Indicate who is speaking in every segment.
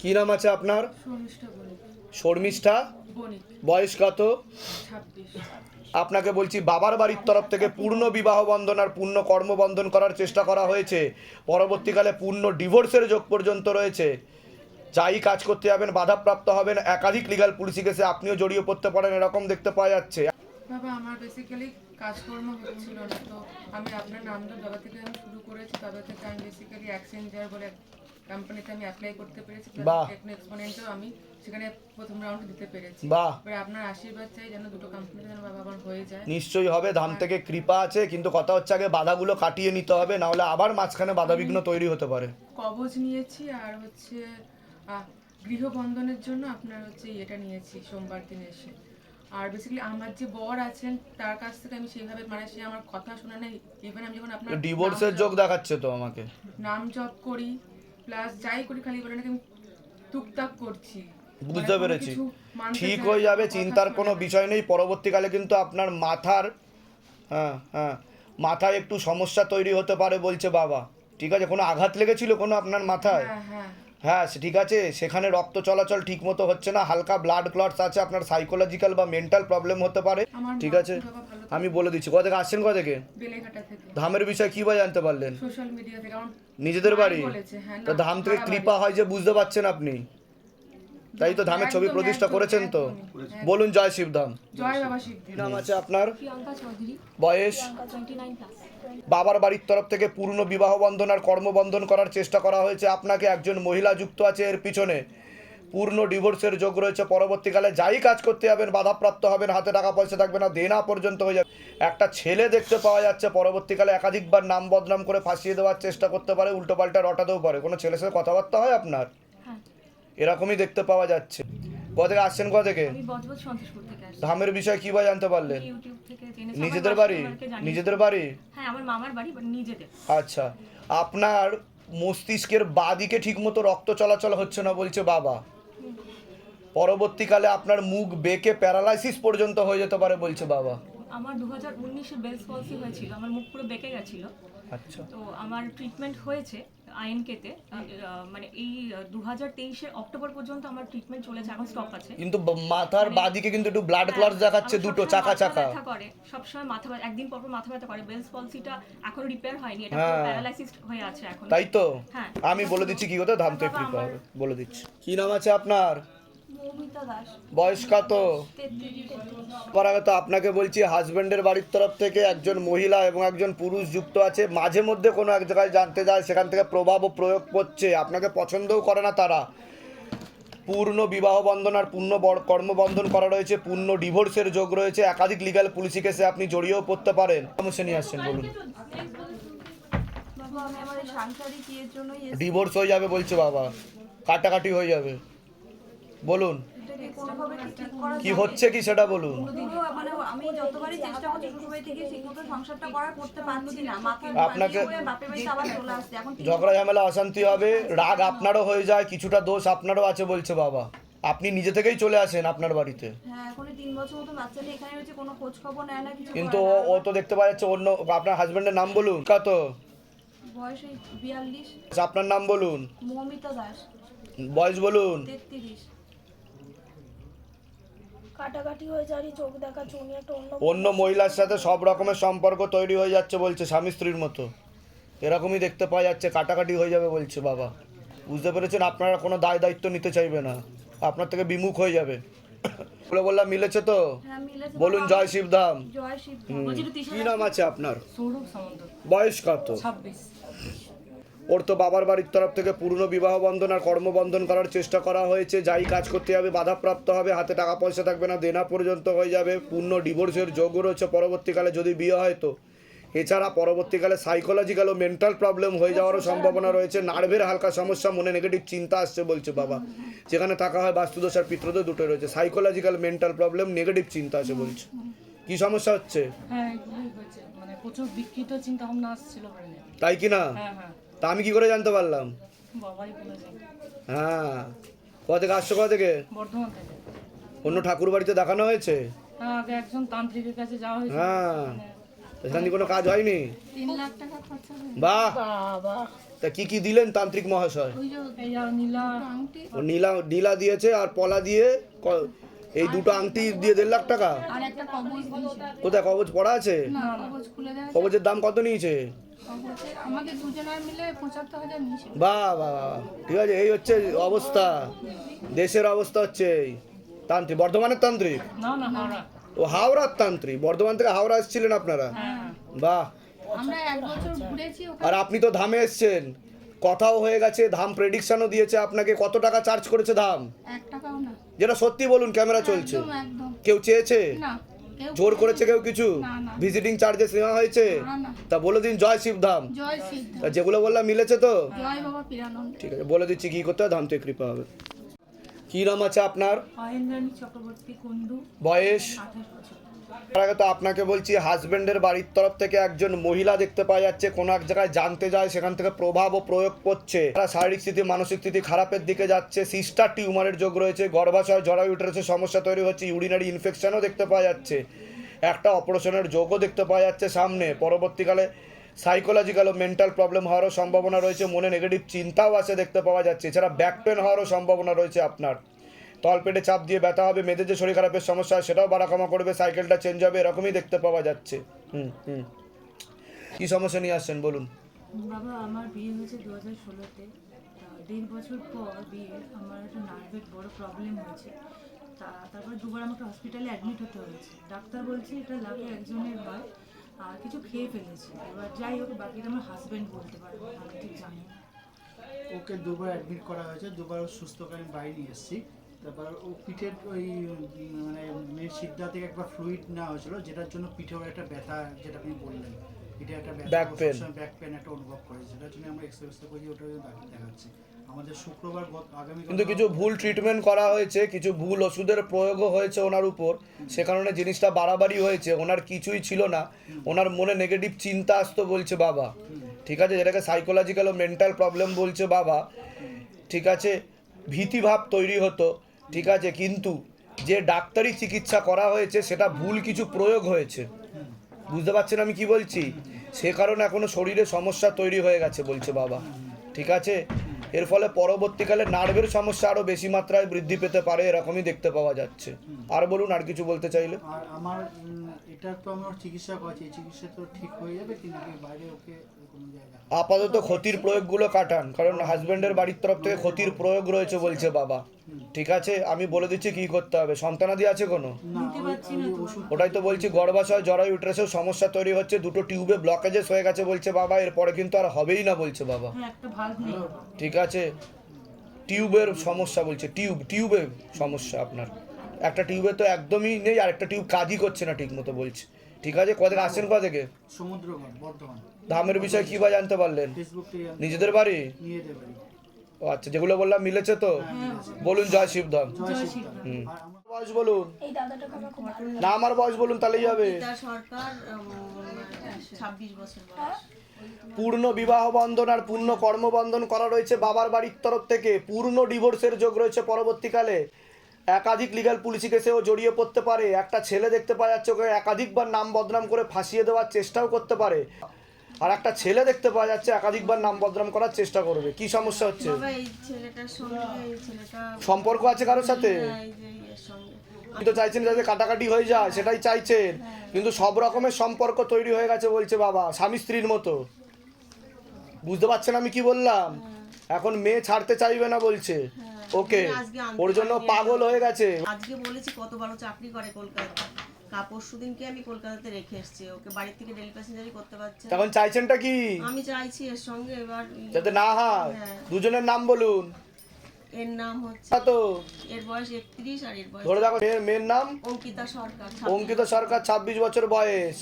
Speaker 1: কি নাম আছে আপনার?
Speaker 2: শর্মিষ্ঠা
Speaker 1: বয়স কত? আপনাকে বলছি বাবার বাড়ির তরফ থেকে পূর্ণ বিবাহ বন্ধন আর পূর্ণ কর্মবন্ধন করার চেষ্টা করা হয়েছে। পরবর্তীকালে পূর্ণ ডিভোর্সের যোগ পর্যন্ত রয়েছে। যাই কাজ করতে যাবেন বাধাপ্রাপ্ত হবেন একাধিক লিগাল পুলিশি কেসে আপনিও জড়িয়ে পড়তে পারেন এরকম দেখতে পাওয়া যাচ্ছে।
Speaker 2: বাবা আমার বেসিক্যালি কাজকর্ম হচ্ছিল না তো আমি আপনার নামটা যবে থেকে আমি শুরু করেছি তবে থেকে আমি বেসিক্যালি অ্যাক্সেঞ্জার বলে কোম্পানিতে আমি অ্যাপ্লাই করতে পেরেছি এক্সপোনেন্টও আমি সেখানে প্রথম রাউন্ড দিতে পেরেছি।
Speaker 1: বাহ।
Speaker 2: আপনার আশীর্বাদ চাই যেন দুটো কোম্পানিতে যেন বাবা আমার হয়ে যায়।
Speaker 1: নিশ্চয়ই হবে ধাম থেকে কৃপা আছে কিন্তু কথা হচ্ছে আগে বাধাগুলো কাটিয়ে নিতে হবে না হলে আবার মাঝখানে বাধাবিঘ্ন তৈরি হতে পারে।
Speaker 2: কবজ নিয়েছি আর হচ্ছে গৃহবন্ধনের জন্য আপনার হচ্ছে এটা নিয়েছি সোমবার দিন এসে। আর বেসিক্যালি আমার যে বর আছেন তার কাছ থেকে আমি সেইভাবে মানে সে আমার কথা শোনা নেই। ইভেন আমি যখন আপনার
Speaker 1: ডিভোর্সের যোগ দেখাচ্ছে তো আমাকে।
Speaker 2: নাম জপ করি প্লাস যাই করি খালি বলে নাকি আমি টুকটাক করছি।
Speaker 1: বুঝতে পেরেছি। ঠিক হয়ে যাবে চিন্তার কোনো বিষয় নেই। পরবর্তীকালে কিন্তু আপনার মাথার হ্যাঁ হ্যাঁ মাথায় একটু সমস্যা তৈরি হতে পারে বলছে বাবা। ঠিক আছে কোনো আঘাত লেগেছিল কোনো আপনার মাথায়?
Speaker 2: হ্যাঁ হ্যাঁ।
Speaker 1: হ্যাঁ সে ঠিক আছে। সেখানে রক্ত চলাচল ঠিক মতো হচ্ছে না। হালকা ব্লাড ক্লটস আছে। আপনার সাইকোলজিক্যাল বা মেন্টাল প্রবলেম হতে পারে। ঠিক আছে? আমি বলে দিচ্ছি। কোথা থেকে আসছেন? কোথা থেকে? ধামের বিষয়ে কী বা জানতে পারলেন?
Speaker 2: সোশ্যাল মিডিয়া থেকে। আমার
Speaker 1: নিজেদের বাড়ি?
Speaker 2: হ্যাঁ,
Speaker 1: তো ধাম থেকে কৃপা হয় যে বুঝতে পারছেন আপনি? তাই তো ধামের ছবি প্রতিষ্ঠা করেছেন তো? বলুন জয় শিবধাম।
Speaker 2: জয় বাবা শিবজি
Speaker 1: কি নাম আছে আপনার? বয়স? বাবার বাড়ির তরফ থেকে পূর্ণ বিবাহ বন্ধন আর কর্মবন্ধন করার চেষ্টা করা হয়েছে। আপনাকে একজন মহিলা যুক্ত আছে এর পিছনে। পূর্ণ ডিভোর্সের যোগ রয়েছে। পরবর্তীকালে যাই কাজ করতে যাবেন বাধাপ্রাপ্ত হবেন হাতে টাকা পয়সা থাকবে না দেনা পর্যন্ত হয়ে যাবে। একটা ছেলে দেখতে পাওয়া যাচ্ছে। পরবর্তীকালে একাধিকবার নাম বদনাম করে ফাঁসিয়ে দেওয়ার চেষ্টা করতে পারে উল্টোপাল্টা রটাতেও পারে। কোনো ছেলের সাথে কথাবার্তা হয় আপনার?
Speaker 3: হ্যাঁ।
Speaker 1: এরকমই দেখতে পাওয়া যাচ্ছে। কোথা থেকে আসছেন কোথা থেকে। ধামের বিষয় কী বা জানতে পারলেন
Speaker 3: ইউটিউব থেকে জেনেছি
Speaker 1: নিজেদের বাড়ি?
Speaker 3: জানিয়েছি।
Speaker 1: নিজেদের বাড়ি?
Speaker 3: হ্যাঁ আমার মামার বাড়ি বাট নিজেদের।
Speaker 1: আচ্ছা। আপনার মস্তিষ্কের বাদিকে ঠিকমতো রক্ত চলাচল হচ্ছে না বলছে বাবা। পরবর্তীকালে আপনার মুখ বেঁকে প্যারালাইসিস পর্যন্ত হয়ে যেতে পারে বলছে বাবা।
Speaker 3: আমার দু হাজার উনিশে বেলস পলসি হয়েছিল আমার মুখ পুরো বেঁকে গেছিল।
Speaker 1: আচ্ছা।
Speaker 3: তো আমার ট্রিটমেন্ট হয়েছে। আইএনকেতে মানে এই দু হাজার তেইশের অক্টোবর পর্যন্ত আমার ট্রিটমেন্ট চলেছে এখন স্টপ আছে।
Speaker 1: কিন্তু মাথার বাদিকে কিন্তু একটু ব্লাড ক্লট দেখাচ্ছে দুটো চাকা চাকা।
Speaker 3: ব্যথা করে সবসময় মাথা ব্যথা একদিন পর পর মাথা ব্যথা করে বেলস পলসিটা এখন রিপেয়ার হয়নি এটা
Speaker 1: হ্যাঁ।
Speaker 3: প্যারালাইসিস হয়ে আছে এখন।
Speaker 1: তাই তো?
Speaker 3: হ্যাঁ।
Speaker 1: আমি বলে দিচ্ছি কি কথা ধামতে
Speaker 3: আমার-
Speaker 1: হবে বলে দিচ্ছি। কি নাম আছে আপনার? বয়স কত? পরাগত আপনাকে বলছি হাজবেন্ডের বাড়ির তরফ থেকে একজন মহিলা এবং একজন পুরুষ যুক্ত আছে। মাঝে মধ্যে কোনো এক জায়গায় জানতে যায় সেখান থেকে প্রভাব ও প্রয়োগ করছে। আপনাকে পছন্দও করে না তারা। পূর্ণ বিবাহ বন্ধন আর পূর্ণ কর্মবন্ধন করা রয়েছে। পূর্ণ ডিভোর্সের যোগ রয়েছে। একাধিক লিগাল পুলিশি কেসে আপনি জড়িয়েও পড়তে পারেন। সমস্যা নিয়ে আসছেন বলুন। ডিভোর্স হয়ে যাবে বলছে বাবা। কাটাকাটি হয়ে যাবে। বলুন।
Speaker 4: কি?
Speaker 1: হচ্ছে কি সেটা বলুন। আপনাকে- ঝগড়া ঝামেলা অশান্তি হবে রাগ আপনারও হয়ে যায় কিছুটা দোষ আপনারও আছে বলছে বাবা। আপনি নিজে থেকেই চলে আসেন আপনার বাড়িতে। কিন্তু ও। তো দেখতে পাওয়া যাচ্ছে অন্য আপনার হাজবেন্ডের নাম বলুন। কত
Speaker 4: বয়স
Speaker 1: আপনার নাম বলুন।
Speaker 4: মৌমিতা দাস।
Speaker 1: বয়স বলুন।
Speaker 4: তেত্রিশ।
Speaker 5: কাটাকাটি হয়ে চোখ দেখা চুনি একটা অন্য
Speaker 1: অন্য মহিলার সাথে সব রকমের সম্পর্ক তৈরি হয়ে যাচ্ছে বলছে স্বামী স্ত্রীর মতো। এরকমই দেখতে পাওয়া যাচ্ছে কাটাকাটি হয়ে যাবে বলছে বাবা। বুঝতে পেরেছেন? আপনারা কোনো দায় দায়িত্ব নিতে চাইবে না। আপনার থেকে বিমুখ হয়ে যাবে। বলে বললাম মিলেছে তো?
Speaker 4: হ্যাঁ
Speaker 1: বলুন জয় শিবধাম। কি নাম আছে আপনার? বয়স কত?
Speaker 2: ছাব্বিশ।
Speaker 1: ওর তো বাবার বাড়ির তরফ থেকে পুরনো বিবাহ বন্ধন আর কর্মবন্ধন করার চেষ্টা করা হয়েছে। যাই কাজ করতে হবে বাধাপ্রাপ্ত হবে হাতে টাকা পয়সা থাকবে না দেনা পর্যন্ত হয়ে যাবে পূর্ণ ডিভোর্সের যোগ্য রয়েছে পরবর্তীকালে যদি বিয়ে হয় তো। এছাড়া পরবর্তীকালে সাইকোলজিক্যাল ও মেন্টাল প্রবলেম হয়ে যাওয়ারও সম্ভাবনা রয়েছে। নার্ভের হালকা সমস্যা মনে নেগেটিভ চিন্তা আসছে বলছে বাবা। যেখানে থাকা হয় বাস্তুদোষ আর পিত্রদোষ দুটো রয়েছে। সাইকোলজিক্যাল মেন্টাল প্রবলেম নেগেটিভ চিন্তা আসে বলছে। কি সমস্যা হচ্ছে?
Speaker 6: হ্যাঁ মানে প্রচুর বিকৃত চিন্তা ভাবনা আসছিল
Speaker 1: তাই কি না?
Speaker 6: হ্যাঁ হ্যাঁ।
Speaker 1: তা আমি কি করে জানতে পারলাম? হ্যাঁ। কোথা থেকে আসছো কোথা থেকে? অন্য ঠাকুর বাড়িতে দেখানো হয়েছে?
Speaker 6: হ্যাঁ আগে একজন তান্ত্রিকের কাছে যাওয়া হয়েছিল
Speaker 1: হ্যাঁ। সেখানে কোনো কাজ হয়নি?
Speaker 4: তিন লাখ টাকা খরচা হয়ে
Speaker 1: বাহ! তা কি কি দিলেন তান্ত্রিক মহাশয়?
Speaker 6: আর নীলা
Speaker 1: ও নীলা নীলা দিয়েছে আর পলা দিয়ে ক- এই দুটো আংটি দিয়ে দেড় লাখ টাকা?
Speaker 7: আর একটা কবজ
Speaker 1: কোথায় কবচ পড়া আছে?
Speaker 7: না কবজ খুলে দেয়
Speaker 1: কবচের দাম কত নিয়েছে? বাহ বাহ বাহ। ঠিক আছে এই হচ্ছে অবস্থা। দেশের অবস্থা হচ্ছে এই। তান্ত্রিক বর্ধমানের তান্ত্রিক?
Speaker 6: না না
Speaker 1: ও হাওড়ার তান্ত্রিক। বর্ধমান থেকে হাওড়া এসেছিলেন আপনারা? বাহ।
Speaker 7: আমরা এক বছর ঘুরেছি ওখানে।
Speaker 1: আর আপনি তো ধামে এসছেন। কথাও হয়ে গেছে ধাম প্রেডিকশনও দিয়েছে আপনাকে। কত টাকা চার্জ করেছে ধাম?
Speaker 7: এক টাকাও না।
Speaker 1: যেটা সত্যি বলুন ক্যামেরা চলছে। কেউ চেয়েছে? জোর করেছে কেউ কিছু?
Speaker 7: না, না।
Speaker 1: ভিজিটিং চার্জেস নেওয়া হয়েছে?
Speaker 7: না, না।
Speaker 1: তা বলে দিন জয় শিবধাম।
Speaker 7: ধাম
Speaker 1: তা যেগুলো বললাম মিলেছে তো?
Speaker 7: জয় বাবা পিরানন্দ।
Speaker 1: ঠিক আছে বলে দিচ্ছি কি করতে হয়? ধাম থেকে কৃপা হবে। কি নাম আছে আপনার?
Speaker 3: অয়েন্দ্রাণী চক্রবর্তী কুন্ডু
Speaker 1: বয়স? তো আপনাকে বলছি হাজবেন্ডের বাড়ির তরফ থেকে একজন মহিলা দেখতে পাওয়া যাচ্ছে, কোনো এক জায়গায় জানতে যায়, সেখান থেকে প্রভাব ও প্রয়োগ করছে। তারা শারীরিক স্থিতি, মানসিক স্থিতি খারাপের দিকে যাচ্ছে সিস্টার টিউমারের যোগ রয়েছে, গর্ভাশয়, জরায়ু উঠেছে, সমস্যা তৈরি হচ্ছে ইউরিনারি ইনফেকশনও দেখতে পাওয়া যাচ্ছে। একটা অপারেশনের যোগও দেখতে পাওয়া যাচ্ছে সামনে। পরবর্তীকালে সাইকোলজিক্যাল ও মেন্টাল প্রবলেম হওয়ারও সম্ভাবনা রয়েছে, মনে নেগেটিভ চিন্তাও আছে দেখতে পাওয়া যাচ্ছে। এছাড়া ব্যাক পেন হওয়ারও সম্ভাবনা রয়েছে আপনার। তলপেটে চাপ দিয়ে ব্যথা হবে মেয়েদের যে শরীর খারাপের সমস্যা হয় সেটাও বাড়া কমা করবে সাইকেলটা চেঞ্জ হবে এরকমই দেখতে পাওয়া যাচ্ছে। হুম হুম। কী সমস্যা নিয়ে আসছেন বলুন?
Speaker 8: বাবা আমার বিয়ে হয়েছে দু হাজার ষোলোতে দেড় বছর পর বিয়ে আমার একটা নার্ভের বড় প্রবলেম হয়েছে। তা তারপরে দুবার আমাকে হসপিটালে অ্যাডমিট হতে হয়েছে। ডাক্তার বলছে এটা লাগে একজনের হয় আর কিছু খেয়ে ফেলেছে। এবার যাই হোক বাকিটা আমার হাজব্যান্ড বলতে পারবে আমি ঠিক জানি
Speaker 9: ওকে দুবার অ্যাডমিট করা হয়েছে দুবার সুস্থকালীন বাড়ি নিয়ে এসেছি। তারপর ও পিঠের ওই মানে মেয়ের সিদ্ধা থেকে একবার ফ্লুইড নেওয়া হয়েছিল যেটার জন্য পিঠে ওর একটা ব্যথা যেটা আপনি বললেন। পিঠে একটা
Speaker 1: pain.
Speaker 9: ব্যাক পেন একটা অনুভব করে সেটার জন্য আমরা এক্সরে করছি ওটা ডাক্তার দেখাচ্ছি। আমাদের শুক্রবার আগামীকাল
Speaker 1: কিন্তু কিছু ভুল ট্রিটমেন্ট করা হয়েছে কিছু ভুল ওষুধের প্রয়োগও হয়েছে ওনার উপর। সে কারণে জিনিসটা বাড়াবাড়ি হয়েছে ওনার কিছুই ছিল না। ওনার মনে নেগেটিভ চিন্তা আসতো বলছে বাবা। ঠিক আছে যেটাকে সাইকোলজিক্যাল ও মেন্টাল প্রবলেম বলছে বাবা। ঠিক আছে ভীতিভাব তৈরি হতো। ঠিক আছে, কিন্তু যে ডাক্তারি চিকিৎসা করা হয়েছে, সেটা ভুল কিছু প্রয়োগ হয়েছে। বুঝতে পারছেন আমি কি বলছি? সে কারণে এখনও শরীরে সমস্যা তৈরি হয়ে গেছে বলছে বাবা। ঠিক আছে? এর ফলে পরবর্তীকালে নার্ভের সমস্যা আরও বেশি মাত্রায় বৃদ্ধি পেতে পারে, এরকমই দেখতে পাওয়া যাচ্ছে। আর বলুন, আর কিছু বলতে চাইলে?
Speaker 9: আমার এটা তো আমরা চিকিৎসা করছি চিকিৎসা তো ঠিক হয়ে যাবে কিন্তু বাইরে ওকে
Speaker 1: আপাতত ক্ষতির প্রয়োগগুলো কাটান কারণ হাজব্যান্ডের বাড়ির তরফ থেকে ক্ষতির প্রয়োগ রয়েছে বলছে বাবা। ঠিক আছে? আমি বলে দিচ্ছি কি করতে হবে। সন্তানাদি আছে কোনো? ওটাই তো বলছি গর্ভাশয় জরায়ু ইউট্রাসেও সমস্যা তৈরি হচ্ছে। দুটো টিউবে ব্লকেজেস হয়ে গেছে বলছে বাবা। এরপরে কিন্তু আর হবেই না বলছে বাবা।
Speaker 8: হ্যাঁ
Speaker 1: ঠিক আছে? টিউবের সমস্যা বলছে। টিউব টিউবে সমস্যা আপনার। একটা টিউবে তো একদমই নেই আর একটা টিউব কাজই করছে না ঠিক মতো বলছে। ঠিক আছে কোথা আসছেন কোথা থেকে?
Speaker 9: সমুদ্রগড় বর্ধমান।
Speaker 1: ধামের বিষয়ে কী বা জানতে পারলেন? নিজেদের বাড়ি? ও আচ্ছা যেগুলো বললাম মিলেছে তো? বলুন জয় শিবধাম। বয়স বলুন। না আমার বয়স বলুন তাহলেই হবে।
Speaker 10: গীতা সরকার ছাব্বিশ বছর বয়স।
Speaker 1: পূর্ণ বিবাহ বন্ধন আর পূর্ণ কর্মবন্ধন করা রয়েছে বাবার বাড়ির তরফ থেকে। পূর্ণ ডিভোর্সের যোগ রয়েছে পরবর্তীকালে। একাধিক লিগাল পুলিশি কেসেও জড়িয়ে পড়তে পারে। একটা ছেলে দেখতে পাওয়া যাচ্ছে ওকে একাধিকবার নাম বদনাম করে ফাঁসিয়ে দেওয়ার চেষ্টাও করতে পারে। আর একটা ছেলে দেখতে পাওয়া যাচ্ছে একাধিকবার নাম বদনাম করার চেষ্টা করবে। কি সমস্যা হচ্ছে? সম্পর্ক আছে কারোর সাথে?
Speaker 10: হ্যাঁ, এই যে এর সঙ্গে।
Speaker 1: আপনি তো চাইছেন যাতে কাটাকাটি হয়ে যায় সেটাই চাইছেন। কিন্তু সব রকমের সম্পর্ক তৈরি হয়ে গেছে বলছে বাবা স্বামী স্ত্রীর মতো। বুঝতে পারছেন আমি কি বললাম? এখন মেয়ে ছাড়তে চাইবে না বলছে। ওকে ওর জন্য পাগল হয়ে গেছে।
Speaker 10: আজকে বলেছি কত ভালো চাকরি করে কলকাতা। কা পরশু দিনকে আমি কলকাতাতে রেখে এসেছি। ওকে বাড়ি থেকে প্যাসেঞ্জারই করতে পারছে।
Speaker 1: তখন চাইছেনটা কি?
Speaker 10: আমি চাইছি এর সঙ্গে এবার
Speaker 1: যাতে না হয়।
Speaker 10: হ্যাঁ।
Speaker 1: দুজনের নাম বলুন।
Speaker 10: এর নাম হচ্ছে
Speaker 1: তো।
Speaker 10: এর বয়স একত্রিশ আর এর বয়স
Speaker 1: ধরে দেখো মেয়ের মেয়ের নাম?
Speaker 10: অঙ্কিতা সরকার
Speaker 1: অঙ্কিতা সরকার ছাব্বিশ বছর বয়স।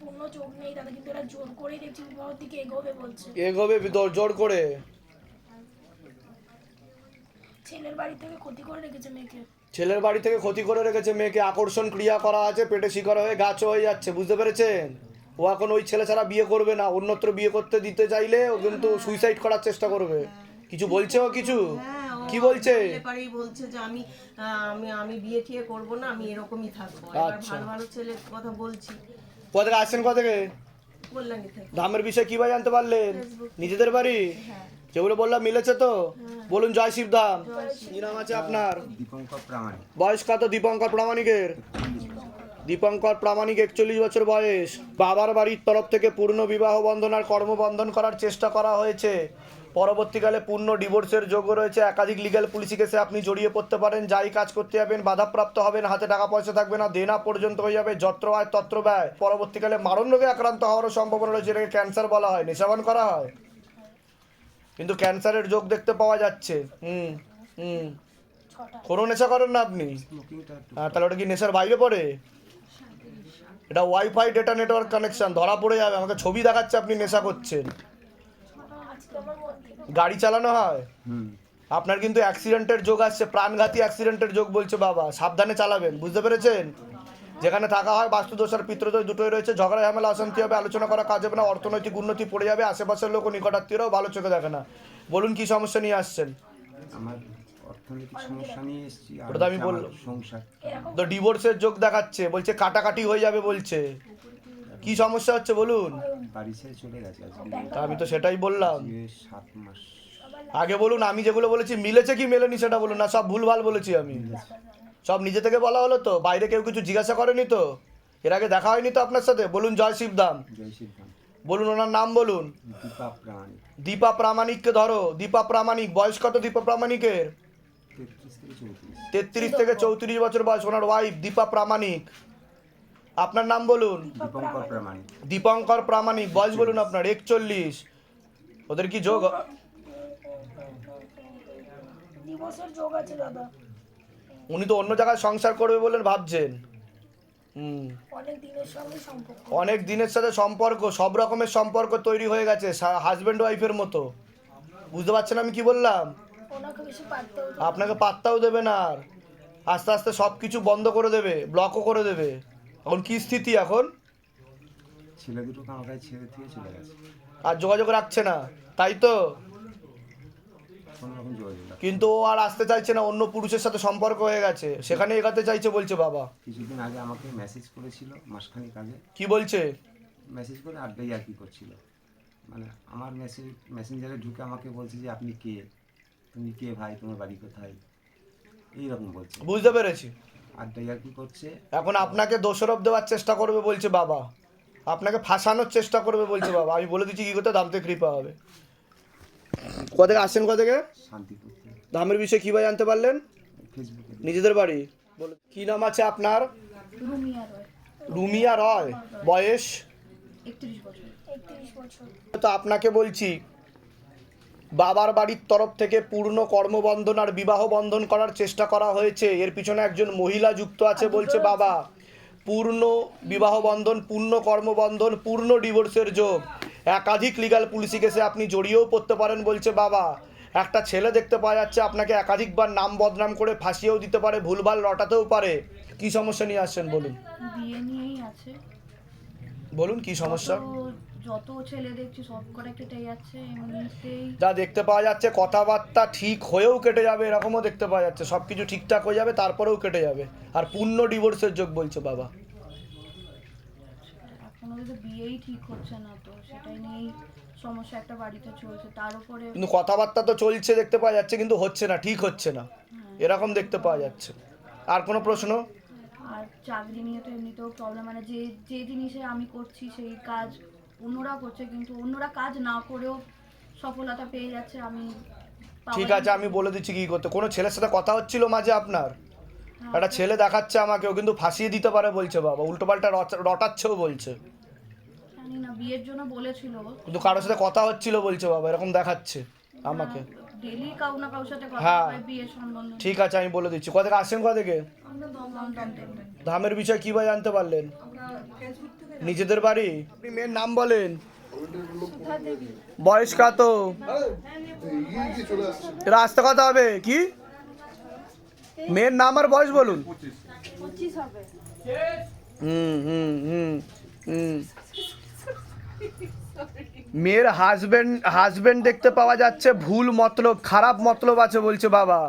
Speaker 5: পূর্ণ নেই কিন্তু এরা জোর করেই দেখছি বিবাহর দিকে এগোবে বলছে।
Speaker 1: এগোবে জোর করে।
Speaker 5: ছেলের বাড়ি থেকে ক্ষতি করে রেখেছে মেয়েকে।
Speaker 1: ছেলের বাড়ি থেকে ক্ষতি করে রেখেছে মেয়েকে। আকর্ষণ ক্রিয়া করা আছে পেটে শিকার হয়ে গাছ হয়ে যাচ্ছে বুঝতে পেরেছেন? ও এখন ওই ছেলে ছাড়া বিয়ে করবে না অন্যত্র বিয়ে করতে দিতে চাইলে ও কিন্তু সুইসাইড করার চেষ্টা করবে। কিছু বলছে ও কিছু?
Speaker 10: হ্যাঁ,
Speaker 1: কি বলছে?
Speaker 10: ব্যাপারেই বলছে যে আমি আমি আমি বিয়ে ঠিয়ে করব না আমি এরকমই থাকব। এবার
Speaker 1: আচ্ছা।
Speaker 10: ভালো ভালো ছেলের কথা বলছি।
Speaker 1: কোথা আসছেন কোথা থেকে? ধামের বিষয়ে কীভাবে জানতে পারলেন? নিজেদের বাড়ি? যেগুলো বললাম মিলেছে তো? বলুন জয় শিব ধাম কি নাম আছে আপনার? বয়স কত দীপঙ্কর প্রামাণিকের? দীপঙ্কর প্রামাণিক একচল্লিশ বছর বয়স। বাবার বাড়ির তরফ থেকে পূর্ণ বিবাহ বন্ধন আর কর্মবন্ধন করার চেষ্টা করা হয়েছে। পরবর্তীকালে পূর্ণ ডিভোর্সের যোগ্য রয়েছে। একাধিক লিগ্যাল পুলিশি কেসে আপনি জড়িয়ে পড়তে পারেন। যাই কাজ করতে যাবেন বাধাপ্রাপ্ত হবেন হাতে টাকা পয়সা থাকবে না দেনা পর্যন্ত হয়ে যাবে যত্র আয় তত্র ব্যয়। পরবর্তীকালে মারণ রোগে আক্রান্ত হওয়ারও সম্ভাবনা রয়েছে এটাকে ক্যান্সার বলা হয় নেশাবান করা হয়। কিন্তু ক্যান্সারের যোগ দেখতে পাওয়া যাচ্ছে। হুম হুম। কোনো নেশা করেন না আপনি? হ্যাঁ তাহলে ওটা কি নেশার বাইরে পড়ে? এটা ওয়াইফাই ডেটা নেটওয়ার্ক কানেকশন ধরা পড়ে যাবে। আমাকে ছবি দেখাচ্ছে আপনি নেশা করছেন
Speaker 5: আজকে আমার মন থেকে
Speaker 1: গাড়ি চালানো হয়? আপনার কিন্তু অ্যাক্সিডেন্টের যোগ আসছে প্রাণঘাতী অ্যাক্সিডেন্টের যোগ বলছে বাবা। সাবধানে চালাবেন বুঝতে পেরেছেন? যেখানে থাকা হয় বাস্তুদোষ আর পিতৃদোষ দুটোই রয়েছে। ঝগড়া ঝামেলা অশান্তি হবে আলোচনা করা কাজ হবে না অর্থনৈতিক উন্নতি পড়ে যাবে আশেপাশের লোক নিকটাত্মীয়রাও ভালো চোখে দেখে না। বলুন কি সমস্যা নিয়ে আসছেন?
Speaker 11: আমার অর্থনৈতিক সমস্যা নিয়ে এসেছি
Speaker 1: ওটা আমি বললাম।
Speaker 11: সংসার।
Speaker 1: তো ডিভোর্সের যোগ দেখাচ্ছে বলছে কাটাকাটি হয়ে যাবে বলছে। কি সমস্যা হচ্ছে বলুন?
Speaker 11: বাড়ি ছেড়ে চলে গেছে
Speaker 1: আমি তো সেটাই বললাম।
Speaker 11: সাত মাস।
Speaker 1: আগে বলুন আমি যেগুলো বলেছি মিলেছে কি মেলেনি সেটা বলুন। না সব ভুলভাল বলেছি আমি। সব নিজে থেকে বলা হলো তো? বাইরে কেউ কিছু জিজ্ঞাসা করেনি তো? এর আগে দেখা হয়নি তো আপনার সাথে? বলুন জয় শিবদাম। বলুন ওনার নাম বলুন।
Speaker 11: দীপা প্রামাণিক।
Speaker 1: দীপা প্রামাণিককে ধরো। দীপা প্রামাণিক বয়স কত দীপা প্রামাণিকের?
Speaker 11: তেত্রিশ থেকে চৌত্রিশ।
Speaker 1: বছর বয়স ওনার ওয়াইফ দীপা প্রামাণিক। আপনার নাম বলুন?
Speaker 11: দীপঙ্কর প্রামাণিক।
Speaker 1: দীপঙ্কর প্রামাণিক বয়স বলুন আপনার একচল্লিশ। ওদের কি যোগ?
Speaker 5: দিবসের যোগ আছে দাদা।
Speaker 1: উনি তো অন্য জায়গায় সংসার করবে বলে ভাবছেন।
Speaker 5: অনেক দিনের সঙ্গে সম্পর্ক।
Speaker 1: অনেক দিনের সাথে সম্পর্ক সব রকমের সম্পর্ক তৈরি হয়ে গেছে হাজব্যান্ড ওয়াইফের মতো। বুঝতে পারছেন আমি কি বললাম? আপনাকে পাত্তাও দেবে না আর। আস্তে আস্তে সব কিছু বন্ধ করে দেবে ব্লকও করে দেবে। এখন কি স্থিতি এখন?
Speaker 11: ছেলে দুটোকে আমার কাছে ছেড়ে দিয়ে চলে গেছে।
Speaker 1: আর যোগাযোগ রাখছে না তাই তো?
Speaker 11: কোনো রকম যোগাযোগ রাখে
Speaker 1: কিন্তু ও আর আসতে চাইছে না অন্য পুরুষের সাথে সম্পর্ক হয়ে গেছে সেখানে এগাতে চাইছে বলছে বাবা।
Speaker 11: কিছুদিন আগে আমাকে মেসেজ করেছিল মাসখানিক আগে।
Speaker 1: কি বলছে?
Speaker 11: মেসেজ করে আড্ডাই আর কি করছিল। মানে আমার মেসেজ মেসেঞ্জারে ঢুকে আমাকে বলছে যে আপনি কে? তুমি কে ভাই? তোমার বাড়ি কোথায়? এইরকম বলছে।
Speaker 1: বুঝতে পেরেছি।
Speaker 11: করছে।
Speaker 1: এখন আপনাকে দোষারোপ দেওয়ার চেষ্টা করবে বলছে বাবা। আপনাকে ফাঁসানোর চেষ্টা করবে বলছে বাবা। আমি বলে দিচ্ছি কি করতে দামতে কৃপা হবে। কোথা থেকে আসছেন কোথা থেকে।
Speaker 11: শান্তিপুর
Speaker 1: দামের বিষয়ে কীভাবে জানতে পারলেন?
Speaker 11: ফেসবুকে
Speaker 1: নিজেদের বাড়ি। বলে কি নাম আছে আপনার?
Speaker 5: রুমিয়া রয়।
Speaker 1: রুমিয়া রয়। বয়স? তো আপনাকে বলছি বাবার বাড়ির তরফ থেকে পূর্ণ কর্মবন্ধন আর বিবাহ বন্ধন করার চেষ্টা করা হয়েছে। এর পিছনে একজন মহিলা যুক্ত আছে বলছে বাবা পূর্ণ বিবাহ বন্ধন পূর্ণ কর্মবন্ধন পূর্ণ ডিভোর্সের যোগ। একাধিক লিগাল পুলিশি কেসে আপনি জড়িয়েও পড়তে পারেন বলছে বাবা। একটা ছেলে দেখতে পাওয়া যাচ্ছে আপনাকে একাধিকবার নাম বদনাম করে ফাঁসিয়েও দিতে পারে ভুলভাল রটাতেও পারে। কি সমস্যা নিয়ে আসছেন বলুন? বলুন কি সমস্যা?
Speaker 8: যত ছেলে দেখছি সব করে কেটে যাচ্ছে এমনিতেই।
Speaker 1: যা দেখতে পাওয়া যাচ্ছে কথাবার্তা ঠিক হয়েও কেটে যাবে এরকমও দেখতে পাওয়া যাচ্ছে। সব কিছু ঠিকঠাক হয়ে যাবে তারপরেও কেটে যাবে। আর পূর্ণ ডিভোর্সের যোগ বলছে বাবা।
Speaker 8: এখনও বিয়েই ঠিক হচ্ছে না তো সেটাই নিয়েই সমস্যা একটা বাড়িতে চলছে। তার উপরে
Speaker 1: কিন্তু কথাবার্তা তো চলছে দেখতে পাওয়া যাচ্ছে কিন্তু হচ্ছে না ঠিক হচ্ছে না। এরকম দেখতে পাওয়া যাচ্ছে। আর কোনো প্রশ্ন?
Speaker 8: আর চাকরি নিয়ে তো এমনিতেও প্রবলেম মানে যে যে জিনিসে আমি করছি সেই কাজ অন্যরা করছে কিন্তু অন্যরা কাজ না করেও সফলতা পেয়ে যাচ্ছে আমি
Speaker 1: ঠিক আছে আমি বলে দিচ্ছি কি করতে। কোনো ছেলের সাথে কথা হচ্ছিল মাঝে আপনার?
Speaker 8: হ্যাঁ,
Speaker 1: একটা ছেলে দেখাচ্ছে আমাকে ও কিন্তু ফাঁসিয়ে দিতে পারে বলছে বাবা উল্টোপাল্টা রটাচ্ছেও বলছে।
Speaker 8: না বিয়ের জন্য বলেছিল
Speaker 1: কিন্তু কারোর সাথে কথা হচ্ছিল বলছে বাবা এরকম দেখাচ্ছে আমাকে।
Speaker 8: ডেলি কাউ না কারোর সাথে কথা
Speaker 1: হ্যাঁ।
Speaker 8: হয় বিয়ের সম্বন্ধ।
Speaker 1: ঠিক আছে আমি বলে দিচ্ছি। কোথা থেকে আসছেন কোথা থেকে? ধামের বিষয়ে কীভাবে জানতে পারলেন? নিজেদের বাড়ি? আপনি মেয়ের নাম বলেন। বয়স কত? এরা আসতে কথা হবে কি? মেয়ের নাম আর বয়স বলুন। হুম হুম হুম হুম। মেয়ের হাজবেন্ড হাজবেন্ড দেখতে পাওয়া যাচ্ছে ভুল মতলব খারাপ মতলব আছে বলছে বাবা।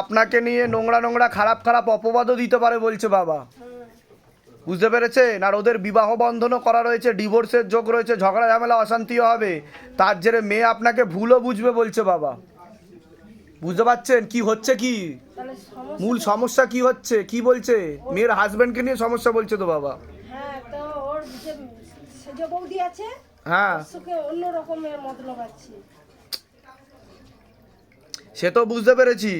Speaker 1: আপনাকে নিয়ে নোংরা নোংরা খারাপ খারাপ অপবাদও দিতে পারে বলছে বাবা। বুঝতে পেরেছেন আর ওদের বিবাহ বন্ধনও করা রয়েছে ডিভোর্সের যোগ রয়েছে ঝগড়া ঝামেলা অশান্তিও হবে। তার জেরে মেয়ে আপনাকে ভুলও বুঝবে বলছে বাবা। বুঝতে পারছেন? কি হচ্ছে কি? মূল সমস্যা কি হচ্ছে? কি বলছে? মেয়ের হাজবেন্ডকে নিয়ে সমস্যা বলছে তো বাবা।
Speaker 5: হ্যাঁ তো ওর যে বৌদি আছে
Speaker 1: হ্যাঁ।
Speaker 5: অন্য রকমের মতলব আছে।
Speaker 1: সে তো বুঝতে পেরেছি।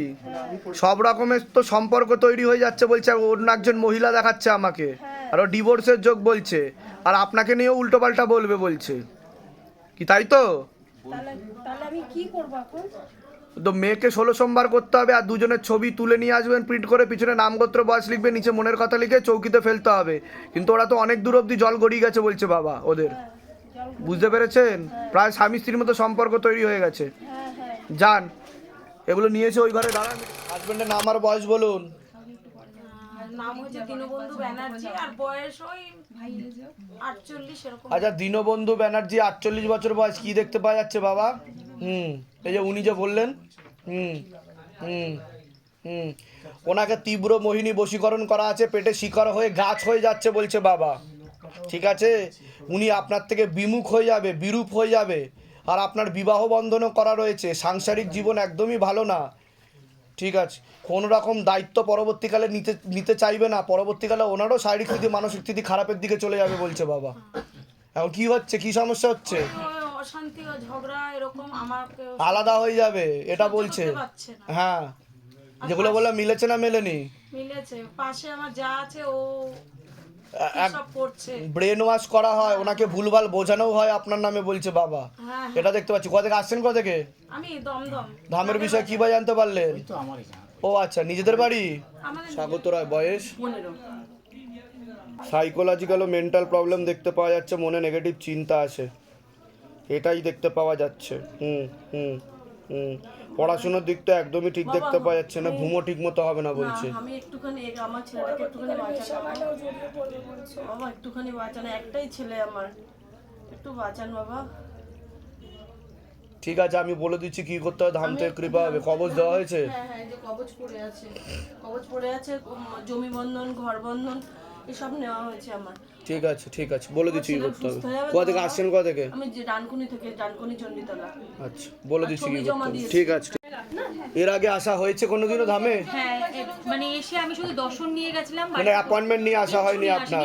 Speaker 1: সব রকমের তো সম্পর্ক তৈরি হয়ে যাচ্ছে বলছে অন্য একজন মহিলা দেখাচ্ছে আমাকে। আর ও ডিভোর্সের যোগ বলছে। আর আপনাকে নিয়েও উল্টোপাল্টা বলবে বলছে। কি তাই তো? তো মেয়েকে ষোলো সোমবার করতে হবে আর দুজনের ছবি তুলে নিয়ে আসবেন প্রিন্ট করে পিছনে নামগোত্র বয়স লিখবে নিচে মনের কথা লিখে চৌকিতে ফেলতে হবে। কিন্তু ওরা তো অনেক দূর অব্দি জল গড়িয়ে গেছে বলছে বাবা ওদের।
Speaker 5: জল
Speaker 1: বুঝতে পেরেছেন? প্রায় স্বামী স্ত্রীর মতো সম্পর্ক তৈরি হয়ে গেছে। যান এগুলো নিয়েছে ওই ঘরে দাঁড়ান। হাজবেন্ডের নাম আর বয়স বলুন। আচ্ছা দীনবন্ধু ব্যানার্জি আটচল্লিশ বছর বয়স কি দেখতে পাওয়া যাচ্ছে বাবা? হুম এই যে উনি যে বললেন হুম হুম হুম। ওনাকে তীব্র মোহিনী বশীকরণ করা আছে পেটে শিকড় হয়ে গাছ হয়ে যাচ্ছে বলছে বাবা। ঠিক আছে? উনি আপনার থেকে বিমুখ হয়ে যাবে বিরূপ হয়ে যাবে। আর আপনার বিবাহ বন্ধনও করা রয়েছে। সাংসারিক জীবন একদমই ভালো না। ঠিক আছে? কোনো রকম দায়িত্ব পরবর্তীকালে নিতে নিতে চাইবে না। পরবর্তীকালে ওনারও শারীরিক স্থিতি মানসিক স্থিতি খারাপের দিকে চলে যাবে বলছে বাবা। এখন কি হচ্ছে? কি সমস্যা হচ্ছে?
Speaker 4: অশান্তি ও ঝগড়া এরকম আমাকে
Speaker 1: আলাদা হয়ে যাবে। এটা বলছে। হ্যাঁ। যেগুলো বললাম মিলেছে না মেলেনি?
Speaker 4: মিলেছে। পাশে আমার যা আছে ও
Speaker 1: ব্রেন ওয়াশ করা হয় ওনাকে ভুলভাল বোঝানো হয় আপনার নামে বলছে বাবা।
Speaker 4: হ্যাঁ
Speaker 1: এটা দেখতে পাচ্ছি। কোথা থেকে আসছেন কোথা থেকে?
Speaker 4: আমি দমদম।
Speaker 1: ধামের বিষয়ে কি বা জানতে পারলেন?
Speaker 9: তো আমারই
Speaker 1: ও আচ্ছা নিজেদের বাড়ি?
Speaker 4: আমাদের
Speaker 1: স্বাগত রায় বয়স? সাইকোলজিক্যাল ও মেন্টাল প্রবলেম দেখতে পাওয়া যাচ্ছে মনে নেগেটিভ চিন্তা আছে এটাই দেখতে পাওয়া যাচ্ছে। হুম হুম হুম। পড়াশোনার দিকটা একদমই ঠিক দেখতে পাওয়া যাচ্ছে না ঘুমও ঠিক মতো হবে না বলছে।
Speaker 10: আমি একটুখানি আমার ছেলেটাকে একটুখানি বাঁচানো বাবা একটুখানি বাঁচানো একটাই ছেলে আমার। একটু বাঁচান বাবা।
Speaker 1: ঠিক আছে আমি বলে দিচ্ছি কি করতে হবে ধাম থেকে কৃপা হবে কবজ দেওয়া হয়েছে?
Speaker 10: হ্যাঁ হ্যাঁ যে কবচ পড়ে আছে। কবচ পড়ে আছে জমি বন্ধন ঘর বন্ধন এসব নেওয়া হয়েছে আমার।
Speaker 1: ঠিক আছে ঠিক আছে। বলে দিচ্ছি কি করতে হবে কোথা থেকে আসছেন কোথা থেকে?
Speaker 10: আমি যে ডানকুনি থেকে ডানকুনি চণ্ডীতলা।
Speaker 1: আচ্ছা বলে দিচ্ছি কি করতে হবে ঠিক আছে এর আগে আসা হয়েছে কোনোদিনও ধামে?
Speaker 3: হ্যাঁ মানে এসে আমি শুধু দর্শন নিয়ে গেছিলাম
Speaker 1: মানে অ্যাপয়েন্টমেন্ট নিয়ে আসা হয়নি আপনার?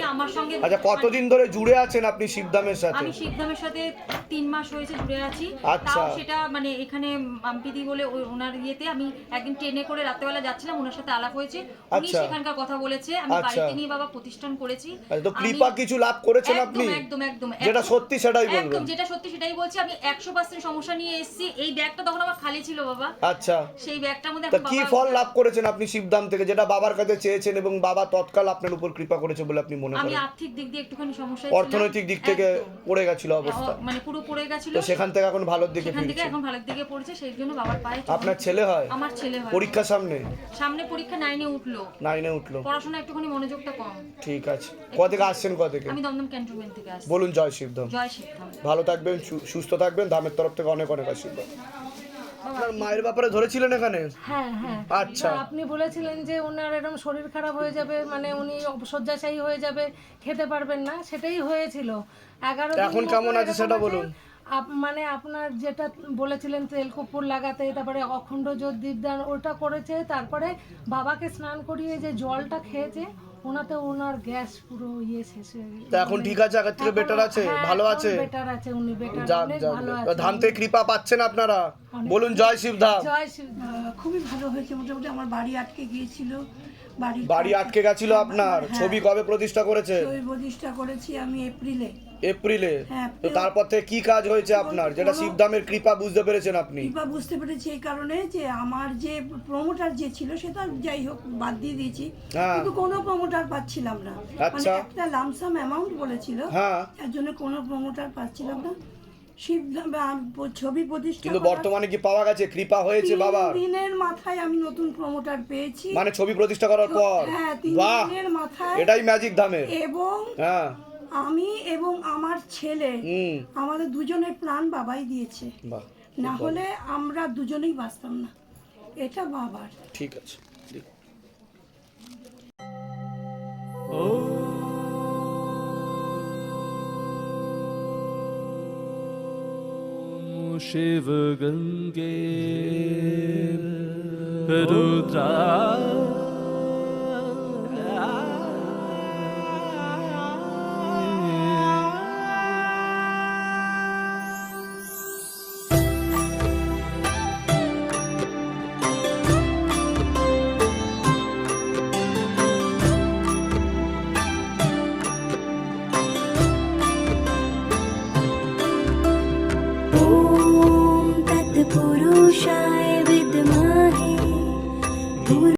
Speaker 1: আচ্ছা কতদিন ধরে জুড়ে আছেন আপনি শিবধামের সাথে?
Speaker 3: আমি শিবধামের সাথে তিন মাস হয়েছে জুড়ে আছি।
Speaker 1: আচ্ছা।
Speaker 3: তাও সেটা মানে এখানে মাম্পিদি বলে ওনার ইয়েতে আমি একদিন ট্রেনে করে রাত্রেবেলা যাচ্ছিলাম ওনার সাথে আলাপ হয়েছে। উনি
Speaker 1: আচ্ছা।
Speaker 3: সেখানকার কথা বলেছে আমি
Speaker 1: আচ্ছা।
Speaker 3: বাড়িতে নিয়ে বাবা প্রতিষ্ঠান করেছি।
Speaker 1: আচ্ছা তো
Speaker 3: আমি-
Speaker 1: কৃপা কিছু লাভ করেছেন আপনি?
Speaker 3: একদম একদম
Speaker 1: যেটা সত্যি সেটাই বলবেন।
Speaker 3: একদম যেটা সত্যি সেটাই বলছি আমি একশো পার্সেন্ট সমস্যা নিয়ে এসেছি। এই ব্যাগটা তখন আমার খালি ছিল বাবা।
Speaker 1: আচ্ছা।
Speaker 3: সেই ব্যাগটার মধ্যে এখন
Speaker 1: কি ফল লাভ করেছেন আপনি শিবধাম থেকে যেটা বাবার কাছে চেয়েছেন এবং বাবা তৎকাল আপনার উপর কৃপা করেছে বলে আপনি মনে করেন?
Speaker 3: আমি আর্থিক দিক দিয়ে একটুখানি সমস্যা
Speaker 1: অর্থনৈতিক দিক থেকে পড়ে গেছিল অবস্থা।
Speaker 3: মানে পুরো পড়ে গেছিল।
Speaker 1: তো সেখান থেকে এখন ভালোর দিকে
Speaker 3: সেখান থেকে এখন ভালোর দিকে পড়েছে সেই জন্য বাবার পায়ে
Speaker 1: আপনার ছেলে হয়?
Speaker 3: আমার ছেলে হয়।
Speaker 1: পরীক্ষা সামনে?
Speaker 3: সামনে পরীক্ষা নাইনে উঠল।
Speaker 1: নাইনে উঠল।
Speaker 3: পড়াশোনা একটুখানি মনোযোগটা কম।
Speaker 1: ঠিক আছে। কোথা থেকে আসছেন কোথা থেকে
Speaker 3: আমি দমদম ক্যান্টনমেন্ট থেকে আসছি।
Speaker 1: বলুন জয় শিবধাম
Speaker 3: জয় শিবধাম
Speaker 1: ভালো থাকবেন সুস্থ থাকবেন ধামের তরফ থেকে অনেক অনেক আশীর্বাদ। আপনার মায়ের ব্যাপারে ধরেছিলেন এখানে?
Speaker 7: হ্যাঁ হ্যাঁ।
Speaker 1: আচ্ছা।
Speaker 7: আপনি বলেছিলেন যে ওনার এরকম শরীর খারাপ হয়ে যাবে মানে উনি শয্যাশায়ী হয়ে যাবে খেতে পারবেন না সেটাই হয়েছিল। এগারো
Speaker 1: এখন কেমন আছে সেটা বলুন।
Speaker 7: মানে আপনার যেটা বলেছিলেন তেল কপুর লাগাতে তারপরে অখণ্ড জ্যোত দীপদান ওটা করেছে তারপরে বাবাকে স্নান করিয়ে যে জলটা খেয়েছে ওনাতে ওনার গ্যাস পুরো ইয়ে শেষ হয়ে গেছে।
Speaker 1: এখন ঠিক আছে? আগের থেকে বেটার আছে? ভালো আছে?
Speaker 7: বেটার আছে উনি বেটার
Speaker 1: যান
Speaker 7: যান।
Speaker 1: ধাম থেকে কৃপা পাচ্ছেন আপনারা? বলুন জয় শিবধাম
Speaker 7: জয় শিব
Speaker 5: খুবই ভালো হয়েছে। মোটামুটি আমার বাড়ি আটকে গিয়েছিল। বাড়ি
Speaker 1: বাড়ি আটকে গেছিল আপনার? ছবি কবে প্রতিষ্ঠা করেছে
Speaker 5: ছবি প্রতিষ্ঠা করেছি আমি এপ্রিলে।
Speaker 1: এপ্রিলে।
Speaker 5: হ্যাঁ,
Speaker 1: তো তারপর থেকে কি কাজ হয়েছে আপনার? যেটা শিবধামের কৃপা বুঝতে পেরেছেন আপনি।
Speaker 5: কৃপা বুঝতে পেরেছি এই কারণে যে আমার যে প্রমোটার যে ছিল সেটা যাই হোক বাদ দিয়ে দিয়েছি।
Speaker 1: হ্যাঁ।
Speaker 5: কিন্তু কোনো প্রমোটার পাচ্ছিলাম না। মানে
Speaker 1: আচ্ছা।
Speaker 5: একটা লামসাম অ্যামাউন্ট বলেছিল।
Speaker 1: হ্যাঁ।
Speaker 5: যার জন্য কোনো প্রমোটার পাচ্ছিলাম না। শিব ছবি প্রতিষ্ঠা
Speaker 1: কিন্তু বর্তমানে কি পাওয়া গেছে? কৃপা হয়েছে বাবা
Speaker 5: দিনের মাথায় আমি নতুন প্রমোটার পেয়েছি।
Speaker 1: মানে ছবি প্রতিষ্ঠা করার পর?
Speaker 5: হ্যাঁ দিনের মাথায়
Speaker 1: এটাই ম্যাজিক ধামের
Speaker 5: এবং
Speaker 1: হ্যাঁ।
Speaker 5: আমি এবং আমার ছেলে আমাদের দুজনের প্রাণ বাবাই দিয়েছে। না হলে আমরা দুজনেই বাঁচতাম না। এটা বাবার।
Speaker 1: ঠিক আছে
Speaker 12: শিব গঙ্গে রুদ্রা